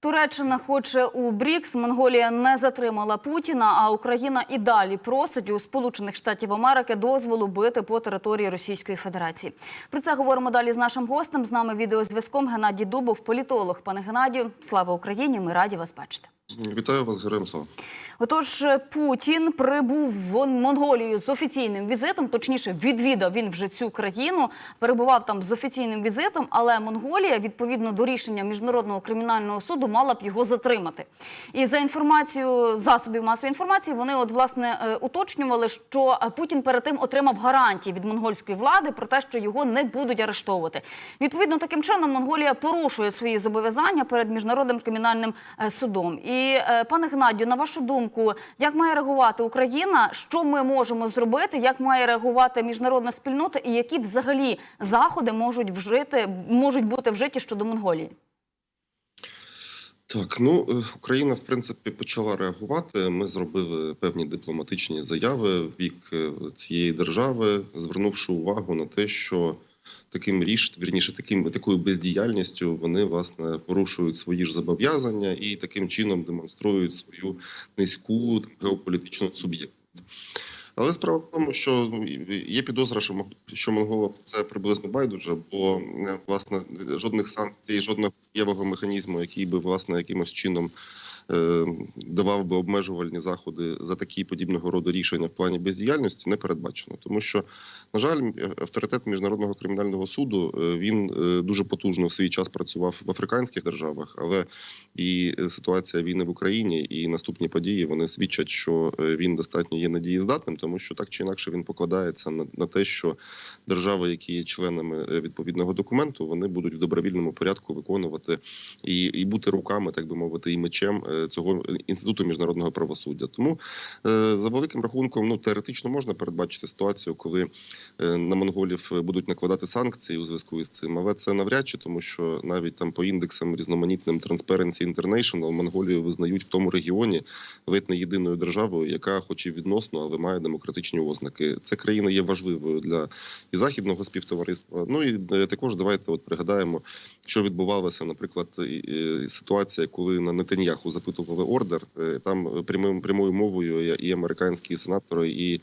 Туреччина хоче у БРІКС, Монголія не затримала Путіна, а Україна і далі просить у Сполучених Штатів Америки дозволу бити по території Російської Федерації. Про це говоримо далі з нашим гостем. З нами відеозв'язком Геннадій Дубов, політолог. Пане Геннадію, слава Україні! Ми раді вас бачити. Вітаю вас, героям. Отож, Путін прибув в Монголію з офіційним візитом, точніше, відвідав він вже цю країну, перебував там з офіційним візитом, але Монголія, відповідно до рішення міжнародного кримінального суду, мала б його затримати. І за інформацією засобів масової інформації, вони от власне е, уточнювали, що е, Путін перед тим отримав гарантії від монгольської влади про те, що його не будуть арештовувати. Відповідно, таким чином Монголія порушує свої зобов'язання перед міжнародним кримінальним е, судом. І пане Геннадію, на вашу думку, як має реагувати Україна? Що ми можемо зробити? Як має реагувати міжнародна спільнота, і які взагалі заходи можуть вжити можуть бути вжиті щодо Монголії? Так, ну е, Україна в принципі почала реагувати. Ми зробили певні дипломатичні заяви в бік е, цієї держави, звернувши увагу на те, що таким ріш, вірніше, таким такою бездіяльністю вони власне порушують свої ж зобов'язання і таким чином демонструють свою низьку геополітичну суб'єктність. Але справа в тому, що є підозра, що що монголам це приблизно байдуже, бо власне жодних санкцій, жодного дієвого механізму, який би власне якимось чином давав би обмежувальні заходи за такі подібного роду рішення в плані бездіяльності, не передбачено. Тому що, на жаль, авторитет міжнародного кримінального суду е, він е, дуже потужно в свій час працював в африканських державах, але і ситуація війни в Україні і наступні події вони свідчать, що е, він достатньо є надієздатним, тому що так чи інакше він покладається на, на те, що держави, які є членами відповідного документу, вони будуть в добровільному порядку виконувати і, і бути руками, так би мовити, і мечем цього інституту міжнародного правосуддя. Тому е, за великим рахунком, ну теоретично можна передбачити ситуацію, коли е, на монголів будуть накладати санкції у зв'язку із цим, але це навряд чи, тому що навіть там по індексам різноманітним Transparency International Монголію визнають в тому регіоні ледь не єдиною державою, яка, хоч і відносно, але має демократичні ознаки. Ця країна є важливою для і західного співтовариства. Ну і е, також давайте от пригадаємо, що відбувалося, наприклад, ситуація, коли на Нетаньяху запитували ордер. е, Там прямим прямою мовою і американські сенатори, і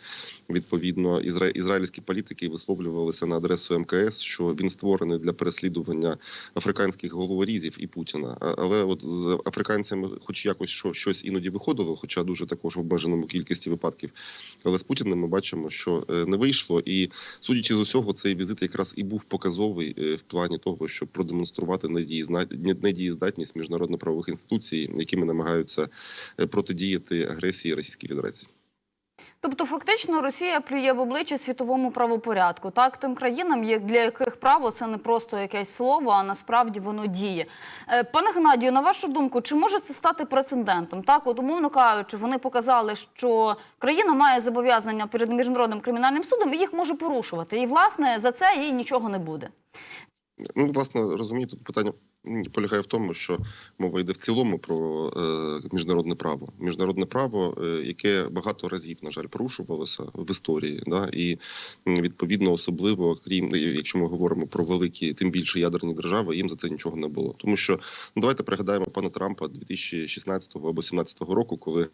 відповідно ізра... ізраїльські політики висловлювалися на адресу МКС, що він створений для переслідування африканських головорізів і Путіна. Але от з африканцями, хоч якось що щось іноді виходило, хоча дуже також в обмеженому кількості випадків. Але з Путіним ми бачимо, що е, не вийшло, і судячи з усього, цей візит якраз і був показовий е, в плані того, щоб продемонструвати недієзна- недієздатність міжнародно-правових інституцій, якими намагаються е, протидіяти агресії Російської Федерації. Тобто, фактично, Росія плює в обличчя світовому правопорядку, так тим країнам, для яких право це не просто якесь слово, а насправді воно діє. Е, Пане Геннадію, на вашу думку, чи може це стати прецедентом? Так, от умовно кажучи, вони показали, що країна має зобов'язання перед міжнародним кримінальним судом і їх може порушувати. І власне за це їй нічого не буде. Ну, власне, розумієте, тут питання полягає в тому, що мова йде в цілому про е, міжнародне право. Міжнародне право, е, яке багато разів, на жаль, порушувалося в історії, да, і відповідно, особливо, крім якщо ми говоримо про великі, тим більше ядерні держави, їм за це нічого не було. Тому що ну давайте пригадаємо пана Трампа 2016 або 2017 року, коли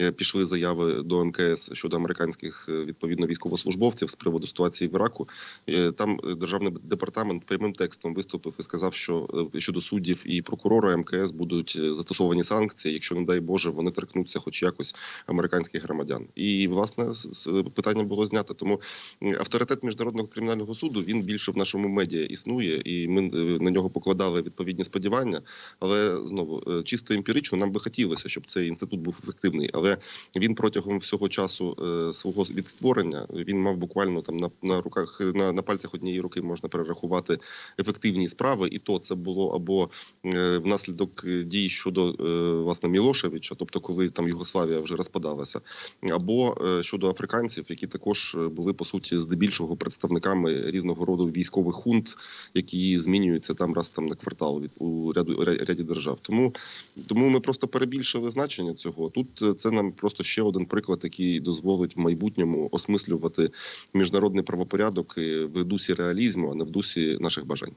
е, пішли заяви до МКС щодо американських відповідно військовослужбовців з приводу ситуації в Іраку. Там державний департамент прямим текстом виступив і сказав, що щодо суддів і прокурора МКС будуть е, застосовані санкції, якщо не дай Боже вони торкнуться, хоч якось американських громадян. І власне питання було знято. Тому авторитет міжнародного кримінального суду він більше в нашому медіа існує, і ми е, на нього покладали відповідні сподівання. Але знову е, чисто емпірично нам би хотілося, щоб цей інститут був ефективний, але він протягом всього часу свого від створення він мав буквально там на, на руках на, на пальцях однієї руки можна перерахувати ефективні справи, і то це було або е, внаслідок е, дій щодо е, власне Мілошевича, тобто коли там Югославія вже розпадалася, або щодо африканців, які також були по суті здебільшого представниками різного роду військових хунт, які змінюються там раз там на квартал від у ряду ряді держав. Тому тому ми просто перебільшили значення цього. Тут це нам просто ще один приклад, який дозволить в майбутньому осмислювати міжнародний правопорядок в дусі реалізму, а не в дусі наших бажань.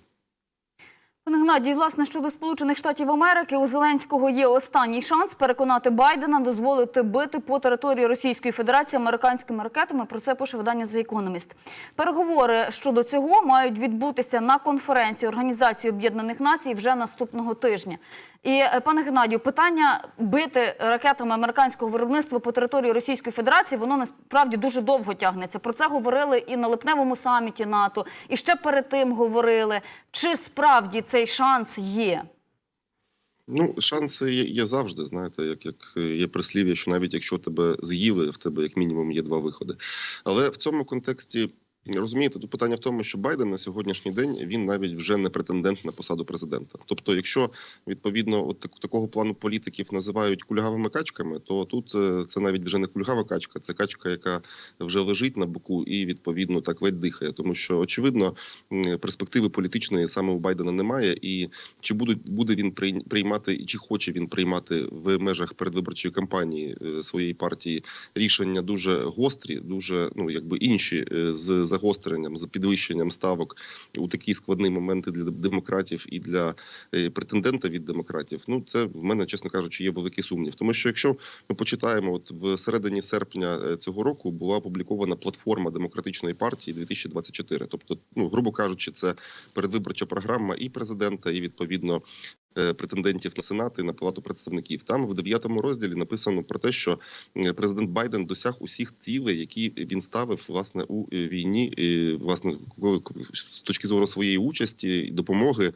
Пане Геннадій, власне, щодо Сполучених Штатів Америки, у Зеленського є останній шанс переконати Байдена дозволити бити по території Російської Федерації американськими ракетами. Про це пише видання The Economist. Переговори щодо цього мають відбутися на конференції Організації Об'єднаних Націй вже наступного тижня. І е, пане Геннадію, питання бити ракетами американського виробництва по території Російської Федерації воно насправді дуже довго тягнеться. Про це говорили і на липневому саміті НАТО, і ще перед тим говорили. Чи справді цей шанс є? Ну, шанси є, є завжди. Знаєте, як, як е, є прислів'я, що навіть якщо тебе з'їли, в тебе як мінімум є два виходи. Але в цьому контексті. Розумієте, тут питання в тому, що Байден на сьогоднішній день він навіть вже не претендент на посаду президента. Тобто, якщо відповідно от так, такого плану політиків називають кульгавими качками, то тут е, це навіть вже не кульгава качка, це качка, яка вже лежить на боку і відповідно так ледь дихає. Тому що очевидно перспективи політичної саме у Байдена немає, і чи будуть буде він приймати, і чи хоче він приймати в межах передвиборчої кампанії е, своєї партії рішення дуже гострі, дуже ну якби інші е, з загостренням, з підвищенням ставок у такі складні моменти для демократів і для е, претендента від демократів. Ну це в мене, чесно кажучи, є великий сумнів. Тому що якщо ми почитаємо, от в середині серпня е, цього року була опублікована платформа демократичної партії 2024. Тобто, ну грубо кажучи, це передвиборча програма і президента, і відповідно претендентів на сенат і на палату представників. Там в дев'ятому розділі написано про те, що е, президент Байден досяг усіх цілей, які він ставив власне у е, війні, е, власне з точки зору своєї участі і допомоги.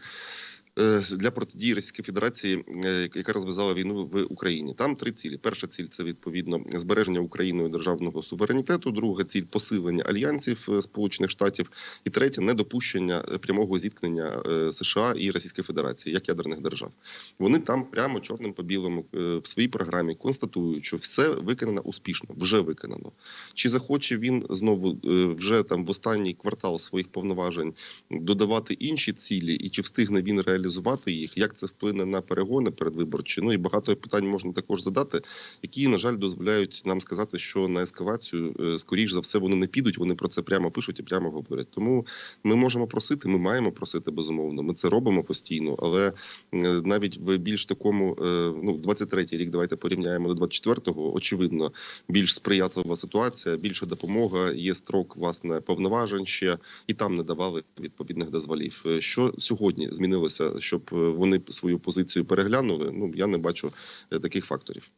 Е, Для протидії Російської Федерації, е, яка розв'язала війну в Україні, там три цілі. Перша ціль це відповідно збереження Україною державного суверенітету. Друга ціль посилення альянсів е, Сполучених Штатів, і третя недопущення прямого зіткнення США і Російської Федерації як ядерних держав. Вони там прямо чорним по білому в своїй програмі констатують, що все виконано успішно, вже виконано. Чи захоче він знову вже там в останній квартал своїх повноважень додавати інші цілі, і чи встигне він реалізувати їх? Як це вплине на перегони передвиборчі? Ну і багато питань можна також задати, які на жаль дозволяють нам сказати, що на ескалацію е, скоріш за все вони не підуть. Вони про це прямо пишуть і прямо говорять. Тому ми можемо просити, ми маємо просити безумовно. Ми це робимо постійно, але е, навіть в більш такому е, ну 23-й рік, давайте порівняємо до 24-го, очевидно, більш сприятлива ситуація, більша допомога. Є строк власне повноважень ще і там не давали відповідних дозволів. Що сьогодні змінилося, щоб е, вони свою позицію переглянули? Ну я не бачу е, таких факторів.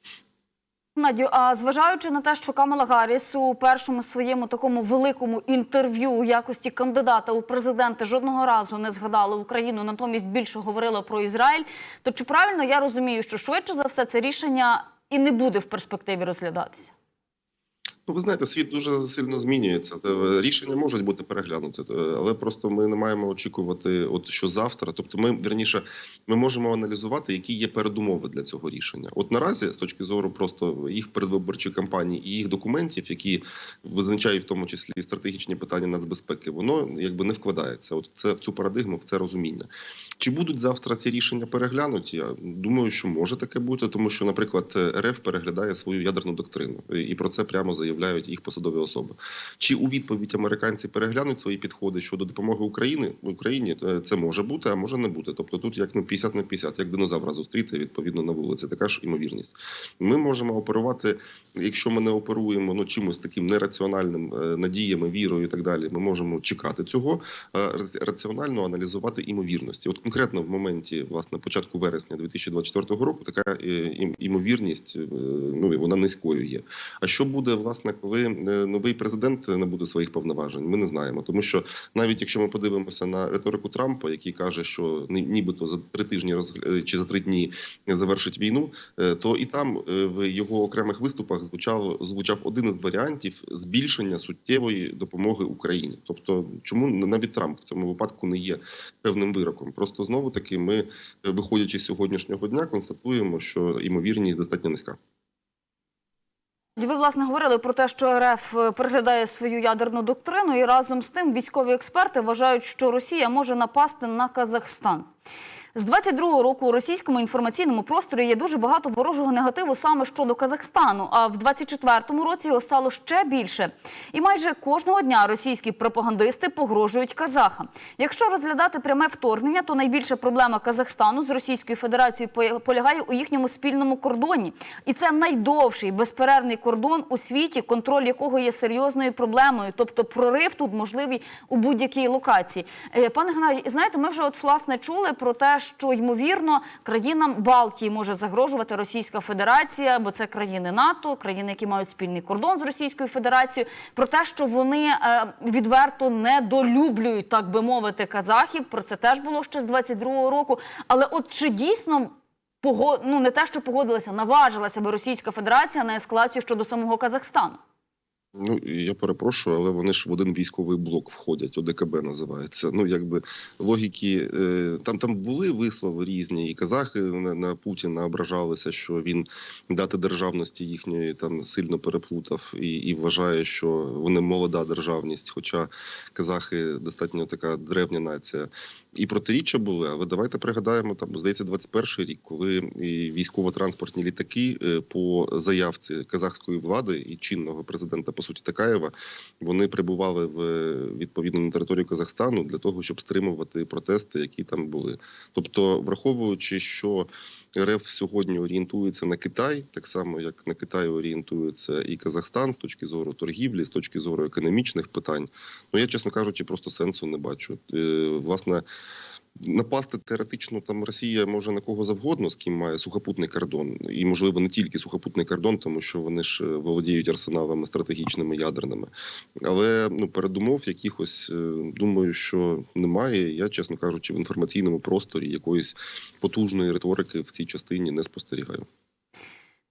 Надю, а зважаючи на те, що Камала Гарріс у першому своєму такому великому інтерв'ю у якості кандидата у президенти жодного разу не згадала Україну, натомість більше говорила про Ізраїль, то чи правильно я розумію, що швидше за все це рішення і не буде в перспективі розглядатися? Ну, ви знаєте, світ дуже сильно змінюється. Рішення можуть бути переглянуті, але просто ми не маємо очікувати, от що завтра. Тобто, ми верніше, ми можемо аналізувати, які є передумови для цього рішення. От наразі, з точки зору просто їх передвиборчої кампанії і їх документів, які визначають в тому числі стратегічні питання нацбезпеки, воно якби не вкладається. От в це в цю парадигму, в це розуміння. Чи будуть завтра ці рішення переглянуті? Я думаю, що може таке бути, тому що, наприклад, РФ переглядає свою ядерну доктрину, і про це прямо заявляють їх посадові особи. Чи у відповідь американці переглянуть свої підходи щодо допомоги Україні Україні? е, Це може бути, а може не бути. Тобто тут як ну 50 на 50, як динозавра зустріти відповідно на вулиці. Така ж імовірність. Ми можемо оперувати, якщо ми не оперуємо ну чимось таким нераціональним е, надіями, вірою і так далі. Ми можемо чекати цього, раціонально аналізувати імовірності. От конкретно в моменті власне початку вересня 2024 року така е, імовірність е, ну вона низькою є. А що буде власне, коли е, новий президент не буде своїх повноважень? Ми не знаємо, тому що навіть якщо ми подивимося на риторику Трампа, який каже, що ні- нібито за три тижні е, чи за три дні завершить війну, е, то і там в його окремих виступах звучало звучав один із варіантів збільшення суттєвої допомоги Україні. Тобто, чому навіть Трамп в цьому випадку не є певним вироком? Просто знову таки, ми, виходячи з сьогоднішнього дня, констатуємо, що ймовірність достатньо низька. Ви власне говорили про те, що РФ переглядає свою ядерну доктрину, і разом з тим військові експерти вважають, що Росія може напасти на Казахстан. З 22-го року у російському інформаційному просторі є дуже багато ворожого негативу саме щодо Казахстану. А в 24-му році його стало ще більше. І майже кожного дня російські пропагандисти погрожують казахам. Якщо розглядати пряме вторгнення, то найбільша проблема Казахстану з Російською Федерацією полягає у їхньому спільному кордоні. І це найдовший безперервний кордон у світі, контроль якого є серйозною проблемою. Тобто прорив тут можливий у будь-якій локації. Е, Пане Геннадій, знаєте, ми вже от власне чули про те, що ймовірно країнам Балтії може загрожувати Російська Федерація, бо це країни НАТО, країни, які мають спільний кордон з Російською Федерацією. Про те, що вони е, відверто недолюблюють, так би мовити, казахів. Про це теж було ще з 22-го року. Але от чи дійсно ну не те, що погодилася, наважилася би Російська Федерація на ескалацію щодо самого Казахстану? Ну я перепрошую, але вони ж в один військовий блок входять. ОДКБ називається. Ну якби логіки е, там там були вислови різні, і казахи на, на Путіна ображалися, що він дати державності їхньої там сильно переплутав і, і вважає, що вони молода державність. Хоча казахи достатньо така древня нація. І протиріччя були, але давайте пригадаємо там, здається, 21 рік, коли і військово-транспортні літаки е, по заявці казахської влади і чинного президента по суті Такаєва вони прибували в відповідно на територію Казахстану для того, щоб стримувати протести, які там були. Тобто, враховуючи, що РФ сьогодні орієнтується на Китай, так само як на Китай орієнтується і Казахстан з точки зору торгівлі, з точки зору економічних питань. Ну я чесно кажучи, просто сенсу не бачу. Е, Власне, напасти теоретично там Росія може на кого завгодно, з ким має сухопутний кордон, і можливо не тільки сухопутний кордон, тому що вони ж е, володіють арсеналами стратегічними ядерними. Але ну передумов якихось е, думаю, що немає. Я, чесно кажучи, в інформаційному просторі якоїсь потужної риторики в цій частині не спостерігаю.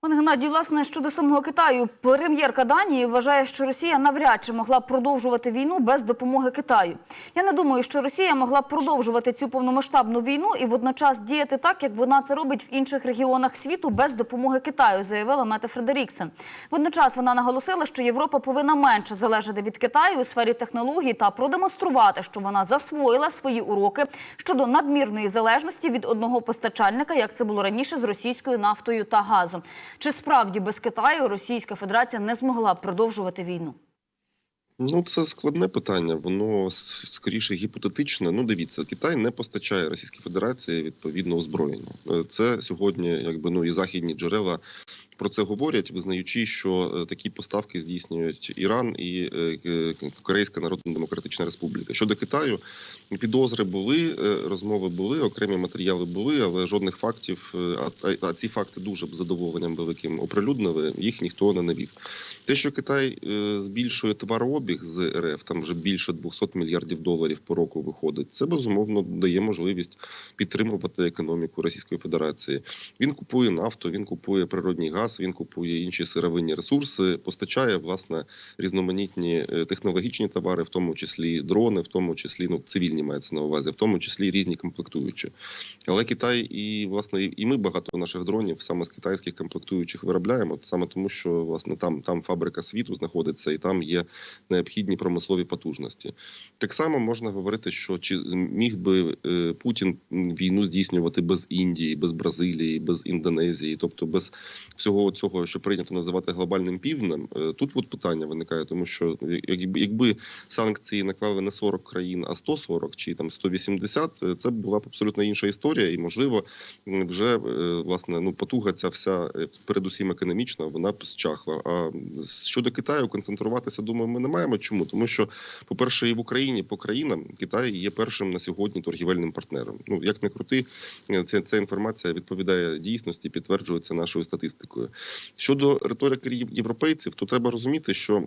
Пане Геннадій, власне, щодо самого Китаю, прем'єрка Данії вважає, що Росія навряд чи могла б продовжувати війну без допомоги Китаю. Я не думаю, що Росія могла б продовжувати цю повномасштабну війну і водночас діяти так, як вона це робить в інших регіонах світу без допомоги Китаю, заявила Мета Фредеріксен. Водночас вона наголосила, що Європа повинна менше залежати від Китаю у сфері технологій та продемонструвати, що вона засвоїла свої уроки щодо надмірної залежності від одного постачальника, як це було раніше з російською нафтою та газом. Чи справді без Китаю Російська Федерація не змогла б продовжувати війну? Ну, це складне питання. Воно скоріше гіпотетичне. Ну, дивіться, Китай не постачає Російській Федерації відповідно озброєння. Е, Це сьогодні, якби ну і західні джерела про це говорять, визнаючи, що е, такі поставки здійснюють Іран і е, е, Корейська Народна Демократична Республіка. Щодо Китаю, підозри були, розмови були, окремі матеріали були, але жодних фактів. А, ці факти дуже б задоволенням великим оприлюднили. Їх ніхто не навів. Те, що Китай збільшує товарообіг з РФ, там вже більше 200 мільярдів доларів по року виходить. Це безумовно дає можливість підтримувати економіку Російської Федерації. Він купує нафту, він купує природній газ, він купує інші сировинні ресурси, постачає власне різноманітні е, технологічні товари, в тому числі дрони, в тому числі ну цивільні мається на увазі, в тому числі різні комплектуючі. Але Китай і власне і ми багато наших дронів саме з китайських комплектуючих виробляємо, саме тому, що власне там там фабрика світу знаходиться, і там є необхідні промислові потужності. Так само можна говорити, що чи міг би е, Путін війну здійснювати без Індії, без Бразилії, без Індонезії, тобто без всього цього, що прийнято називати глобальним півднем. Е, Тут от питання виникає, тому що якби, якби санкції наклали не 40 країн, а 140 чи там 180, е, це була б абсолютно інша історія, і можливо вже е, власне ну потуга ця вся е, передусім економічна, вона б зчахла. А щодо Китаю концентруватися, думаю, ми не маємо. Чому? Тому що, по-перше, і в Україні по країнам Китай є першим на сьогодні торгівельним партнером. Ну як не крути, е, ця, ця інформація відповідає дійсності, підтверджується нашою статистикою. Щодо риторики європейців, то треба розуміти, що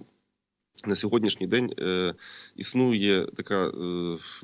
на сьогоднішній день е, існує така е,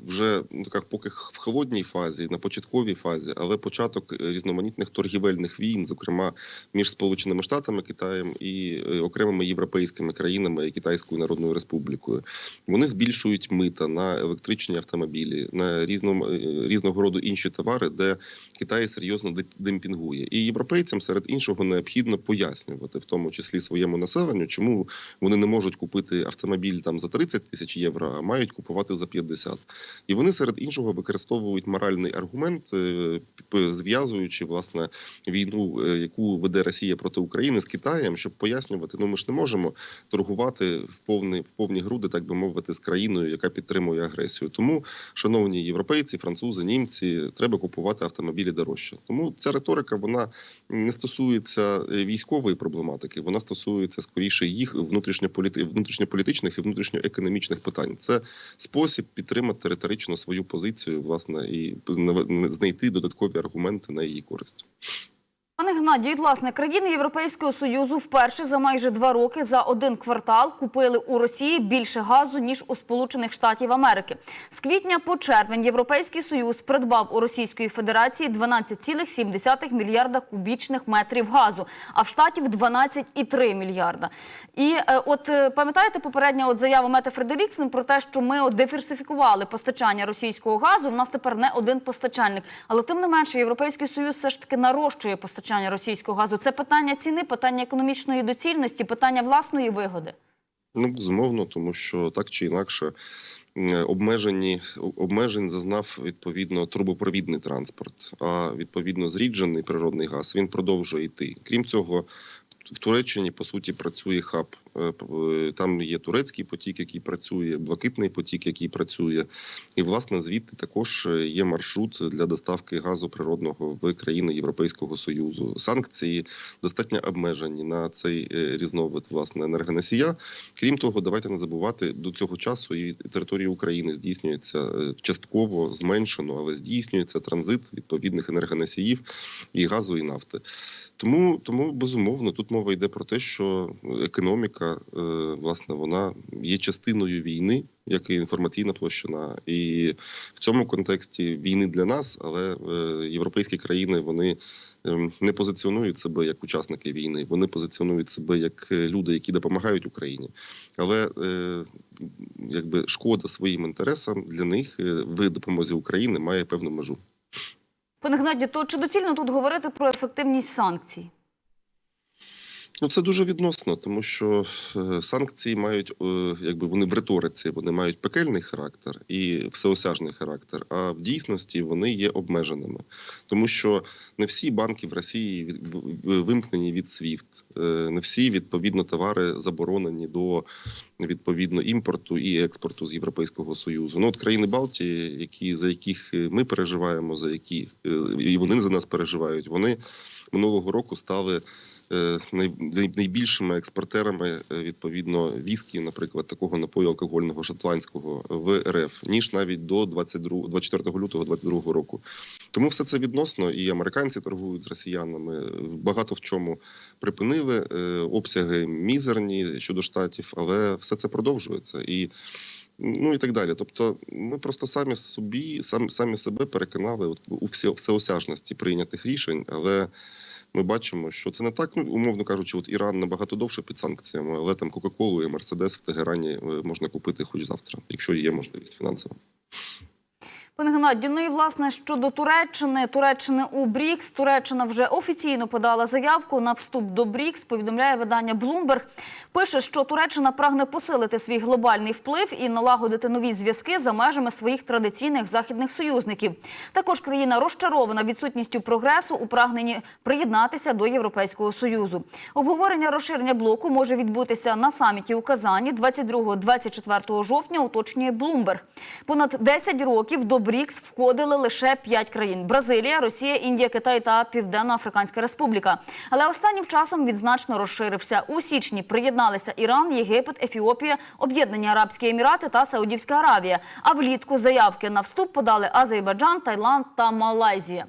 вже ну, така поки в холодній фазі, на початковій фазі, але початок е, різноманітних торгівельних війн, зокрема між Сполученими Штатами, Китаєм і окремими європейськими країнами і Китайською Народною Республікою. Вони збільшують мита на електричні автомобілі, на різном, різного роду інші товари, де Китай серйозно демпінгує. І європейцям серед іншого необхідно пояснювати, в тому числі своєму населенню, чому вони не можуть купити автомобіль там за 30 тисяч євро, а мають купувати за 50. І вони серед іншого використовують моральний аргумент, е, зв'язуючи власне війну, е, яку веде Росія проти України з Китаєм, щоб пояснювати, ну ми ж не можемо торгувати в повні, в повні груди, так би мовити, з країною, яка підтримує агресію. Тому, шановні європейці, французи, німці, треба купувати автомобілі дорожче. Тому ця риторика вона не стосується е, військової проблематики, вона стосується скоріше їх внутрішньополіти... внутрішньополітичних і внутрішньоекономічних питань. Це спосіб підтримати риторично свою позицію, власне, і знайти додаткові аргументи на її користь. Пане Геннадію, власне, країни Європейського Союзу вперше за майже два роки за один квартал купили у Росії більше газу ніж у Сполучених Штатів Америки. З квітня по червень Європейський Союз придбав у Російської Федерації 12,7 мільярда кубічних метрів газу, а в штатів 12,3 мільярда. І е, от е, пам'ятаєте попередня от заява Мете Фредеріксен про те, що ми от диверсифікували постачання російського газу. У нас тепер не один постачальник, але тим не менше, європейський союз все ж таки нарощує постачання російського газу. Це питання ціни, питання економічної доцільності, питання власної вигоди. Ну, безумовно, тому що так чи інакше обмежені обмежень зазнав відповідно трубопровідний транспорт. А відповідно зріджений природний газ він продовжує йти. Крім цього, в Туреччині по суті працює хаб. Е, е, Там є турецький потік, який працює, блакитний потік, який працює, і власне звідти також е, є маршрут для доставки газу природного в країни Європейського союзу. Санкції достатньо обмежені на цей різновид власне енергоносія. Крім того, давайте не забувати до цього часу і територія України здійснюється частково зменшено, але здійснюється транзит відповідних енергоносіїв і газу, і нафти. Тому, тому безумовно тут мова йде про те, що економіка е, власне вона є частиною війни, як і інформаційна площина, і в цьому контексті війни для нас, але е, європейські країни вони ем, не позиціонують себе як учасники війни, вони позиціонують себе як е, люди, які допомагають Україні. Але якби шкода своїм інтересам для них в допомозі України має певну межу. Пане Геннадію, то чи доцільно тут говорити про ефективність санкцій? Ну, це дуже відносно, тому що е, санкції мають, е, якби вони в риториці, вони мають пекельний характер і всеосяжний характер. А в дійсності вони є обмеженими, тому що не всі банки в Росії вимкнені від SWIFT, е, не всі відповідно товари заборонені до відповідно імпорту і експорту з Європейського союзу. Ну от країни Балтії, які за яких ми переживаємо, за які і вони за нас переживають, вони минулого року стали найбільшими експортерами е, відповідно віскі, наприклад, такого напою алкогольного шотландського в РФ, ніж навіть до 22, 24 лютого 22 року. Тому все це відносно, і американці торгують з росіянами. Багато в чому припинили е, обсяги мізерні щодо штатів, але все це продовжується і. Ну і так далі. Тобто, ми просто самі собі, самі, самі себе переконали у всеосяжності прийнятих рішень, але ми бачимо, що це не так. Ну, умовно кажучи, от Іран набагато довше під санкціями, але там Кока-Колу і Мерседес в Тегерані е, можна купити хоч завтра, якщо є можливість фінансова. Пане Геннадію, ну і власне щодо Туреччини, Туреччини у БРІКС. Туреччина вже офіційно подала заявку на вступ до БРІКС. Повідомляє видання Bloomberg. Пише, що Туреччина прагне посилити свій глобальний вплив і налагодити нові зв'язки за межами своїх традиційних західних союзників. Також країна розчарована відсутністю прогресу у прагненні приєднатися до Європейського союзу. Обговорення розширення блоку може відбутися на саміті у Казані 22-24 жовтня. Уточнює Bloomberg. Понад 10 років до БРІКС входили лише 5 країн: Бразилія, Росія, Індія, Китай та Південно-Африканська Республіка. Але останнім часом він значно розширився. У січні приєдналися Іран, Єгипет, Ефіопія, Об'єднані Арабські Емірати та Саудівська Аравія. А влітку заявки на вступ подали Азербайджан, Таїланд та Малайзія.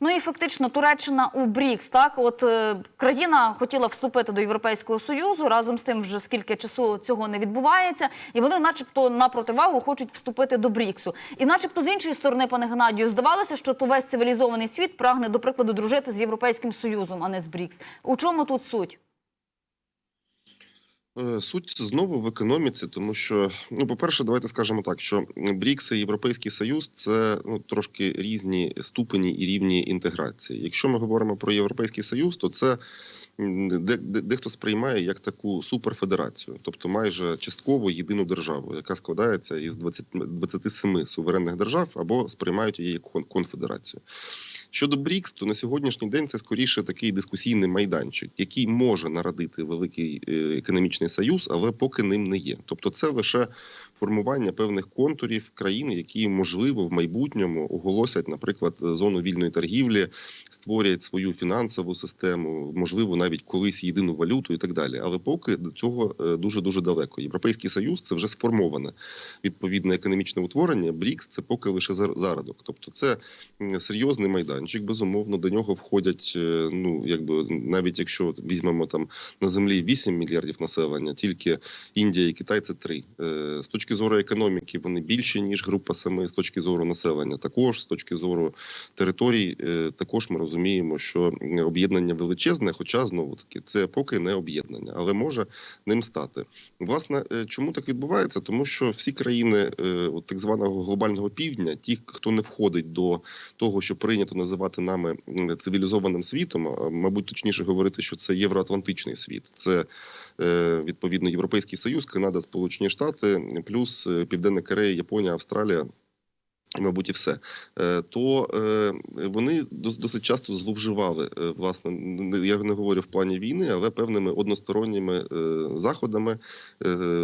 Ну і фактично Туреччина у БРІКС. Так, от е, країна хотіла вступити до Європейського союзу. Разом з тим, вже скільки часу цього не відбувається, і вони, начебто, на противагу хочуть вступити до БРІКСу. І, начебто, з іншої сторони, пане Геннадію, здавалося, що то весь цивілізований світ прагне, до прикладу, дружити з Європейським Союзом, а не з БРІКС. У чому тут суть? Е, Суть знову в економіці, тому що, ну, по-перше, давайте скажемо так, що БРІКС і Європейський Союз це ну, трошки різні ступені і рівні інтеграції. Якщо ми говоримо про Європейський Союз, то це дехто сприймає як таку суперфедерацію, тобто майже частково єдину державу, яка складається із 20, 27 суверенних держав, або сприймають її як кон- конфедерацію. Щодо БРІКС, то на сьогоднішній день це скоріше такий дискусійний майданчик, який може народити великий е, економічний союз, але поки ним не є. Тобто, це лише формування певних контурів країн, які можливо в майбутньому оголосять, наприклад, зону вільної торгівлі, створять свою фінансову систему, можливо, навіть колись єдину валюту і так далі. Але поки до цього дуже дуже далеко. Європейський союз це вже сформоване відповідне економічне утворення. БРІКС це поки лише зар- зародок. Тобто, це серйозний майданчик. Безумовно, до нього входять. е, Ну якби навіть якщо візьмемо там на землі 8 мільярдів населення, тільки Індія і Китай це 3. Е, З точки зору економіки вони більші ніж група семи. З точки зору населення, також з точки зору територій, е, також ми розуміємо, що об'єднання величезне, хоча знову таки це поки не об'єднання, але може ним стати. Власне, чому так відбувається? Тому що всі країни от так званого глобального півдня, ті, хто не входить до того, що прийнято називати нами цивілізованим світом, а мабуть, точніше говорити, що це євроатлантичний світ. Це е, відповідно Європейський Союз, Канада, Сполучені Штати, плюс е, Південна Корея, Японія, Австралія. Мабуть, і все, Е, то е, вони дос- досить часто зловживали е, власне. не- Я не говорю в плані війни, але певними односторонніми заходами,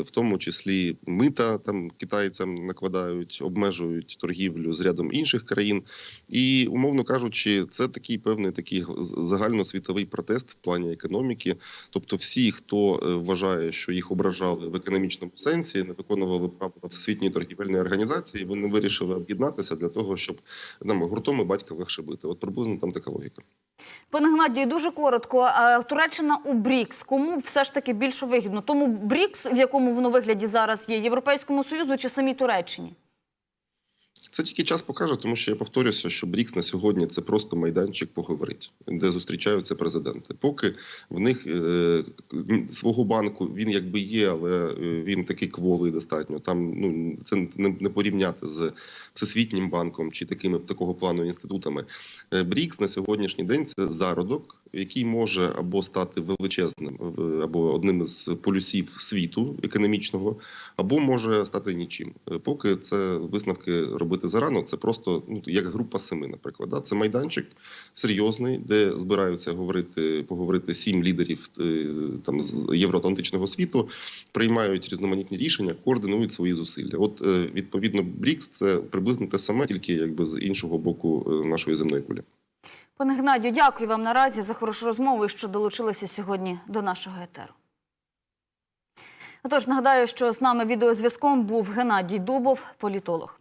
в тому числі мита там китайцям накладають, обмежують торгівлю з рядом інших країн. І умовно кажучи, це такий певний такий загальносвітовий протест в плані економіки. Тобто, всі, хто вважає, що їх ображали в економічному сенсі, не виконували правила всесвітньої торгівельної організації, вони вирішили об'єднатися для того, щоб нам гуртом і батька легше бити. От приблизно там така логіка. Пане Геннадію, дуже коротко. Туреччина у БРІКС. Кому все ж таки більше вигідно? Тому БРІКС, в якому воно вигляді зараз є, Європейському Союзу чи самій Туреччині? Це тільки час покаже, тому що я повторюся, що БРІКС на сьогодні це просто майданчик поговорити, де зустрічаються президенти. Поки в них е, свого банку він якби є, але е, він такий кволий достатньо. Там ну це не, не порівняти з всесвітнім банком чи такими такого плану інститутами. Е, БРІКС на сьогоднішній день це зародок, який може або стати величезним, або одним із полюсів світу економічного, або може стати нічим. Е, Поки це висновки робити зарано, це просто ну як група семи, наприклад. Да? Це майданчик серйозний, де збираються говорити, поговорити сім лідерів е, там з євроатлантичного світу, приймають різноманітні рішення, координують свої зусилля. От відповідно, БРІКС це приблизно те саме, тільки якби з іншого боку е, нашої земної кулі. Пане Геннадію, дякую вам наразі за хорошу розмову і що долучилися сьогодні до нашого етеру. Отож, нагадаю, що з нами відеозв'язком був Геннадій Дубов, політолог.